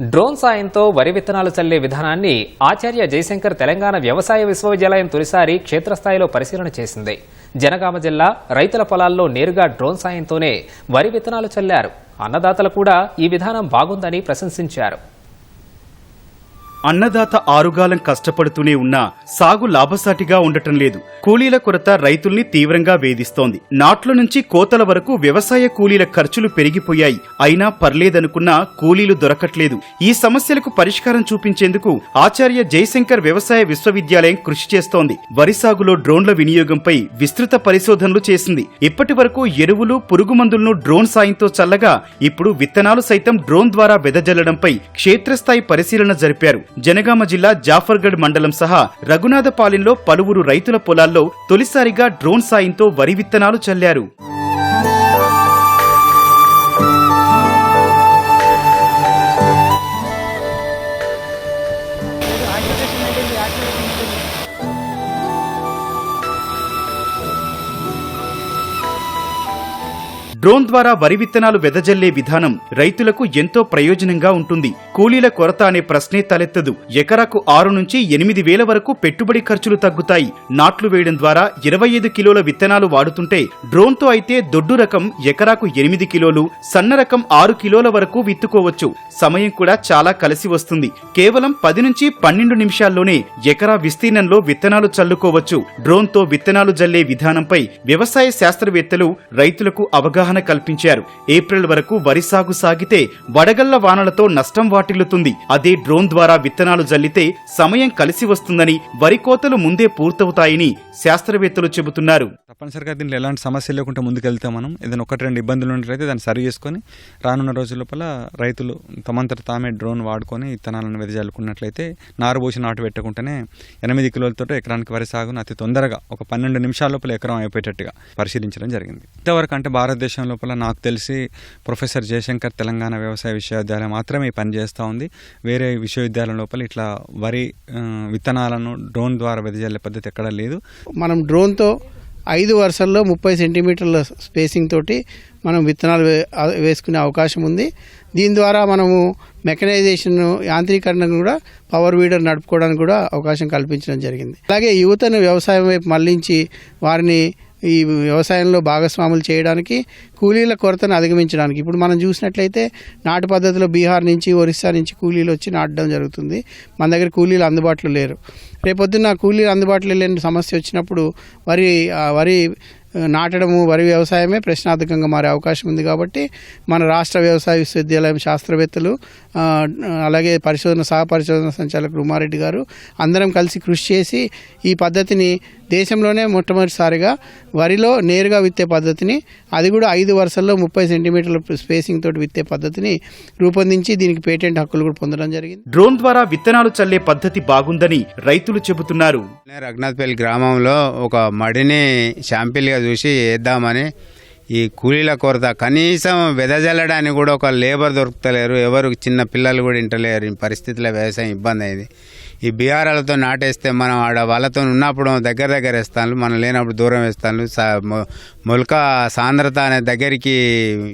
Drone సాయంతో వరి విత్తనాలు చల్లే విధానాన్ని ఆచార్య జయశంకర్ తెలంగాణ వ్యవసాయ విశ్వవిద్యాలయం తొలిసారి క్షేత్రస్థాయిలో పరిశీలన చేసింది. జనగామ జిల్లా రైతుల పొలాల్లో నేరుగా డ్రోన్ సాయంతోనే వరి విత్తనాలు చల్లారు. అన్నదాతలు కూడా ఈ విధానం బాగుందని ప్రశంసించారు. అన్నదాత ఆరుగాలం కష్టపడుతూనే ఉన్నా సాగు లాభసాటిగా ఉండటం లేదు. కూలీల కొరత రైతుల్ని తీవ్రంగా వేధిస్తోంది. నాట్ల నుంచి కోతల వరకు వ్యవసాయ కూలీల ఖర్చులు పెరిగిపోయాయి. అయినా పర్లేదనుకున్నా కూలీలు దొరకట్లేదు. ఈ సమస్యలకు పరిష్కారం చూపించేందుకు ఆచార్య జయశంకర్ వ్యవసాయ విశ్వవిద్యాలయం కృషి చేస్తోంది. వరి సాగులో డ్రోన్ల వినియోగంపై విస్తృత పరిశోధనలు చేసింది. ఇప్పటి వరకు ఎరువులు పురుగు మందులను డ్రోన్ సాయంతో చల్లగా ఇప్పుడు విత్తనాలు సైతం డ్రోన్ ద్వారా వెదజల్లడంపై క్షేత్రస్థాయి పరిశీలన జరిపారు. జనగామ జిల్లా జాఫర్గఢ్ మండలం సహా రఘునాథపాలెంలో పలువురు రైతుల పొలాల్లో తొలిసారిగా డ్రోన్ సాయంతో వరి విత్తనాలు చల్లారు. డ్రోన్ ద్వారా వరి విత్తనాలు వెదజల్లే విధానం రైతులకు ఎంతో ప్రయోజనంగా ఉంటుంది. కూలీల కొరత అనే ప్రశ్నే తలెత్తదు. ఎకరాకు ఆరు నుంచి ఎనిమిది వేల వరకు పెట్టుబడి ఖర్చులు తగ్గుతాయి. నాట్లు వేయడం ద్వారా ఇరవై ఐదు కిలోల విత్తనాలు వాడుతుంటే డ్రోన్తో అయితే దొడ్డు రకం ఎకరాకు ఎనిమిది కిలోలు సన్న రకం ఆరు కిలోల వరకు విత్తుకోవచ్చు. సమయం కూడా చాలా కలిసి వస్తుంది. కేవలం పది నుంచి పన్నెండు నిమిషాల్లోనే ఎకరా విస్తీర్ణంలో విత్తనాలు చల్లుకోవచ్చు. డ్రోన్తో విత్తనాలు జల్లే విధానంపై వ్యవసాయ శాస్త్రవేత్తలు రైతులకు అవగాహన కల్పించారు. ఏప్రిల్ వరకు వరి సాగు సాగితే వడగళ్ళ వానలతో నష్టం వాటిల్లుతుంది. అదే డ్రోన్ ద్వారా విత్తనాలు జల్లితే సమయం కలిసి వస్తుందని వరి కోతలు ముందే పూర్తవుతాయని శాస్త్రవేత్తలు చెబుతున్నారు. తప్పనిసరిగా దీనిలో ఎలాంటి సమస్య లేకుండా ముందుకెళ్తాం మనం. ఏదైనా ఒకటి రెండు ఇబ్బందులు ఉన్నట్లయితే దాన్ని సరి చేసుకొని రానున్న రోజుల లోపల రైతులు తమంతట తామే డ్రోన్ వాడుకొని విత్తనాలను వెదజల్లుకున్నట్లయితే నారు పోసి నాటు పెట్టకుండానే ఎనిమిది కిలోలతో ఎకరానికి వరి సాగును అతి తొందరగా ఒక పన్నెండు నిమిషాల లోపల ఎకరం అయిపోయేటట్టుగా పరిశీలించడం జరిగింది. ఇంతవరకు అంటే భారతదేశం లోపల నాకు తెలిసి ప్రొఫెసర్ జయశంకర్ తెలంగాణ వ్యవసాయ విశ్వవిద్యాలయం మాత్రమే పనిచేస్తూ ఉంది. వేరే విశ్వవిద్యాలయం లోపల ఇట్లా వరి విత్తనాలను డ్రోన్ ద్వారా వెదజల్లే పద్ధతి ఎక్కడా లేదు. మనం డ్రోన్తో ఐదు వరుసల్లో ముప్పై సెంటీమీటర్ల స్పేసింగ్ తోటి మనం విత్తనాలు వే- వేసుకునే అవకాశం ఉంది. దీని ద్వారా మనము మెకనైజేషన్ యాంత్రీకరణ కూడా పవర్ వీడర్ నడుపుకోవడానికి కూడా అవకాశం కల్పించడం జరిగింది. అలాగే యువతను వ్యవసాయం వైపు మళ్ళించి వారిని ఈ వ్యవసాయంలో భాగస్వాములు చేయడానికి కూలీల కొరతను అధిగమించడానికి. ఇప్పుడు మనం చూసినట్లయితే నాటు పద్ధతిలో బీహార్ నుంచి ఒరిస్సా నుంచి కూలీలు వచ్చి నాటడం జరుగుతుంది. మన దగ్గర కూలీలు అందుబాటులో లేరు. రేపొద్దున కూలీలు అందుబాటులో లేని సమస్య వచ్చినప్పుడు వరి వరి నాటడము వరి వ్యవసాయమే ప్రశ్నార్థకంగా మారే అవకాశం ఉంది కాబట్టి మన రాష్ట్ర వ్యవసాయ విశ్వవిద్యాలయం శాస్త్రవేత్తలు అలాగే పరిశోధన సహ పరిశోధన సంచాలకులు ఉమారెడ్డి గారు అందరం కలిసి కృషి చేసి ఈ పద్ధతిని దేశంలోనే మొట్టమొదటిసారిగా వరిలో నేరుగా విత్తే పద్ధతిని అది కూడా ఐదు వరుసల్లో ముప్పై సెంటీమీటర్ల స్పేసింగ్ తోటి విత్తే పద్ధతిని రూపొందించి దీనికి పేటెంట్ హక్కులు కూడా పొందడం జరిగింది. డ్రోన్ ద్వారా విత్తనాలు చల్లే పద్ధతి బాగుందని రైతులు చెబుతున్నారు. నేను రఘునాథ్పల్లి గ్రామంలో ఒక మడిని శాంపిల్గా చూసి వేద్దామని ఈ కూలీల కొరత. కనీసం వెదజల్లడానికి కూడా ఒక లేబర్ దొరుకుతలేరు. ఎవరు చిన్న పిల్లలు కూడా ఇంటలేరు. ఈ పరిస్థితిలో వ్యవసాయం ఇబ్బంది అయింది. ఈ బీఆర్లతో నాటేస్తే మనం ఆడ వాళ్ళతో ఉన్నప్పుడు దగ్గర దగ్గర వేస్తాను మనం లేనప్పుడు దూరం వేస్తాను మొలక సాంద్రత అనే దగ్గరికి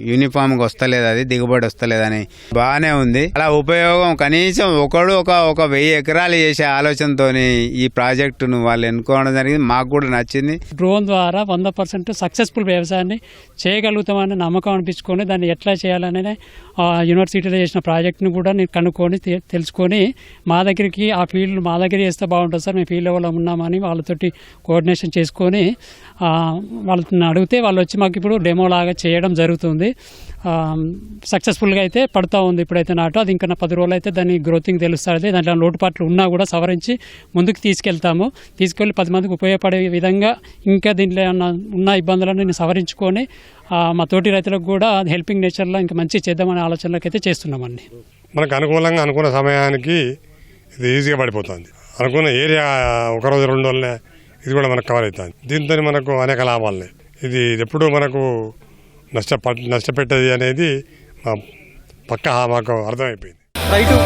యూనిఫామ్గా వస్తలేదు అది దిగుబడి వస్తలేదని బాగానే ఉంది. అలా ఉపయోగం కనీసం ఒకడు ఒక ఒక వెయ్యి ఎకరాలు చేసే ఆలోచనతోని ఈ ప్రాజెక్టును వాళ్ళు ఎన్నుకోవడం జరిగింది. మాకు కూడా నచ్చింది. డ్రోన్ ద్వారా వంద పర్సెంట్ సక్సెస్ఫుల్ వ్యవసాయాన్ని చేయగలుగుతామని నమ్మకం అనిపించుకొని దాన్ని ఎట్లా చేయాలనే ఆ యూనివర్సిటీలో చేసిన ప్రాజెక్ట్ను కూడా నేను కనుక్కొని తె- తెలుసుకొని మా దగ్గరికి ఆ ఫీల్డ్ మా దగ్గర చేస్తే బాగుంటుంది సార్ మేము ఫీల్డ్ లెవెల్లో ఉన్నామని వాళ్ళతోటి కోఆర్డినేషన్ చేసుకొని వాళ్ళని అడిగితే వాళ్ళు వచ్చి మాకు ఇప్పుడు డెమో లాగా చేయడం జరుగుతుంది. సక్సెస్ఫుల్గా అయితే పడుతూ ఉంది ఇప్పుడైతే నాటు. అది ఇంకా నా పది రోజులు అయితే దాని గ్రోతింగ్ తెలుస్తుంది. దాంట్లో లోటుపాట్లు ఉన్నా కూడా సవరించి ముందుకు తీసుకెళ్తాము. తీసుకెళ్ళి పది మందికి ఉపయోగపడే విధంగా ఇంకా దీంట్లో ఏమన్నా ఉన్న ఇబ్బందులను నేను సవరించుకొని మా తోటి రైతులకు కూడా హెల్పింగ్ నేచర్లో ఇంకా మంచి చేద్దామనే ఆలోచనలోకి అయితే చేస్తున్నామండి. మనకు అనుకూలంగా అనుకున్న సమయానికి ఇది ఈజీగా పడిపోతుంది. అనుకున్న ఏరియా ఒక రోజు రెండు రోజులనే ఇది కూడా మనకు కవర్ అవుతుంది. దీంతో మనకు అనేక లాభాలున్నాయి. ఇది ఎప్పుడు మనకు నష్టప నష్టపెట్టేది అనేది మా పక్క మాకు అర్థమైపోయింది. రైతు